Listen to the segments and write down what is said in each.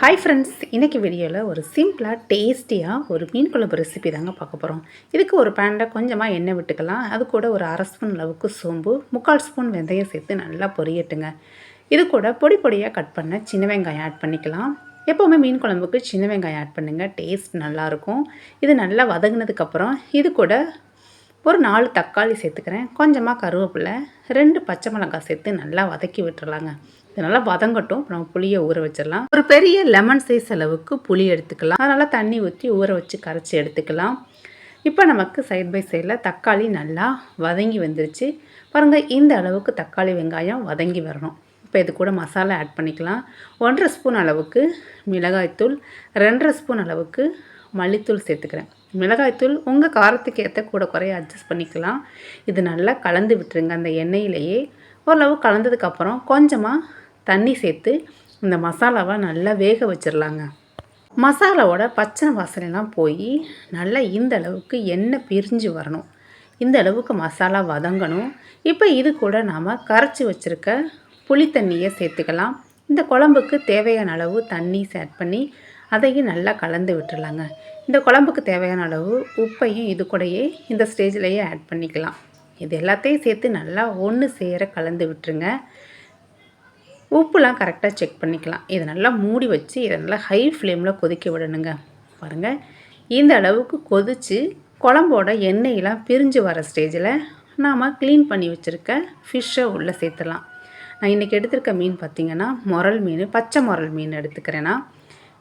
Hi friends இன்றைக்கி வீடியோவில் ஒரு சிம்பிளாக டேஸ்டியாக ஒரு மீன் குழம்பு ரெசிபி தாங்க பார்க்க போகிறோம் இதுக்கு ஒரு பேனில் கொஞ்சமாக எண்ணெய் விட்டுக்கலாம். அது கூட ஒரு அரை ஸ்பூன் அளவுக்கு சோம்பு முக்கால் ஸ்பூன் வெந்தயம் சேர்த்து நல்லா பொரியட்டுங்க. இது கூட பொடி பொடியாக கட் பண்ண சின்ன வெங்காயம் ஆட் பண்ணிக்கலாம். எப்போவுமே மீன் குழம்புக்கு சின்ன வெங்காயம் ஆட் பண்ணுங்கள் டேஸ்ட் நல்லாயிருக்கும் இது நல்லா வதங்கினதுக்கப்புறம் இது கூட ஒரு நாலு தக்காளி சேர்த்துக்கிறேன். கொஞ்சமாக கருவேப்பிலை ரெண்டு பச்சை மிளகாய் சேர்த்து நல்லா வதக்கி விட்டுறலாங்க. இது நல்லா வதங்கட்டும். நம்ம புளியை ஊற வச்சிடலாம். ஒரு பெரிய லெமன் சைஸ் அளவுக்கு புளி எடுத்துக்கலாம். அதனால் தண்ணி ஊற்றி ஊற வச்சு கரைச்சி எடுத்துக்கலாம். இப்போ நமக்கு சைட் பை சைடில் தக்காளி நல்லா வதங்கி வந்துருச்சு. பாருங்கள் இந்த அளவுக்கு தக்காளி வெங்காயம் வதங்கி வரணும். இப்போ இது கூட மசாலா ஆட் பண்ணிக்கலாம். ஒன்றரை ஸ்பூன் அளவுக்கு மிளகாய்த்தூள் ரெண்டரை ஸ்பூன் அளவுக்கு மல்லித்தூள் சேர்த்துக்கிறேன். மிளகாய்த்தூள் உங்கள் காரத்துக்கு ஏற்ற கூட குறைய அட்ஜஸ்ட் பண்ணிக்கலாம். இது நல்லா கலந்து விட்டுருங்க அந்த எண்ணெயிலேயே. ஓரளவு கலந்ததுக்கப்புறம் கொஞ்சமாக தண்ணி சேர்த்து இந்த மசாலாவை நல்லா வேக வச்சிடலாங்க மசாலாவோட பச்சை வாசனைலாம் போய் நல்லா இந்த அளவுக்கு எண்ணெய் பிரிஞ்சு வரணும். இந்த அளவுக்கு மசாலா வதங்கணும். இப்போ இது கூட நாம் கரைச்சி வச்சுருக்க புளி தண்ணியை சேர்த்துக்கலாம். இந்த குழம்புக்கு தேவையான அளவு தண்ணி சேட் பண்ணி அதையும் நல்லா கலந்து விட்டுடலாங்க இந்த குழம்புக்கு தேவையான அளவு உப்பையும் இது கூடயே இந்த ஸ்டேஜ்லேயே ஆட் பண்ணிக்கலாம். இது எல்லாத்தையும் சேர்த்து நல்லா ஒன்று சேர கலந்து விட்டுருங்க. உப்புலாம் கரெக்டாக செக் பண்ணிக்கலாம். இதை நல்லா மூடி வச்சு இதை நல்லா ஹை ஃப்ளேமில் கொதிக்க விடணுங்க. பாருங்கள் இந்த அளவுக்கு கொதித்து குழம்போட எண்ணெயெலாம் பிரிஞ்சு வர ஸ்டேஜில் நாம் க்ளீன் பண்ணி வச்சுருக்க ஃபிஷ்ஷை உள்ளே சேர்த்துலாம் நான் இன்றைக்கி எடுத்திருக்க மீன் பார்த்திங்கன்னா முரல் மீன் பச்சை முரல் மீன் எடுத்துக்கிறேன்னா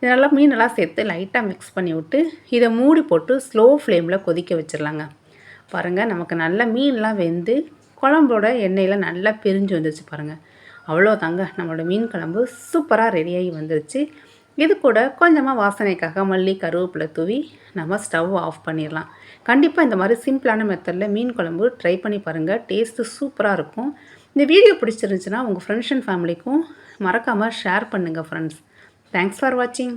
இதெல்லாம் மீனெல்லாம் சேர்த்து லைட்டாக மிக்ஸ் பண்ணி விட்டு இதை மூடி போட்டு ஸ்லோ ஃப்ளேமில் கொதிக்க வச்சிடலாங்க. பாருங்கள் நமக்கு நல்ல மீன்லாம் வெந்து குழம்போட எண்ணெயில் நல்லா பிரிஞ்சு வந்துருச்சு பாருங்கள் அவ்வளோதாங்க. நம்மளோட மீன் குழம்பு சூப்பராக ரெடியாகி வந்துருச்சு. இது கூட கொஞ்சமாக வாசனைக்காக மல்லி கருவேப்பிலை தூவி நம்ம ஸ்டவ் ஆஃப் பண்ணிடலாம். கண்டிப்பாக இந்த மாதிரி சிம்பிளான மெத்தடில் மீன் குழம்பு ட்ரை பண்ணி பாருங்கள் டேஸ்ட்டு சூப்பராக இருக்கும். இந்த வீடியோ பிடிச்சிருந்துச்சுன்னா உங்கள் ஃப்ரெண்ட்ஸ் அண்ட் ஃபேமிலிக்கும் மறக்காமல் ஷேர் பண்ணுங்கள் ஃப்ரெண்ட்ஸ் தேங்க்ஸ் ஃபார் வாட்சிங்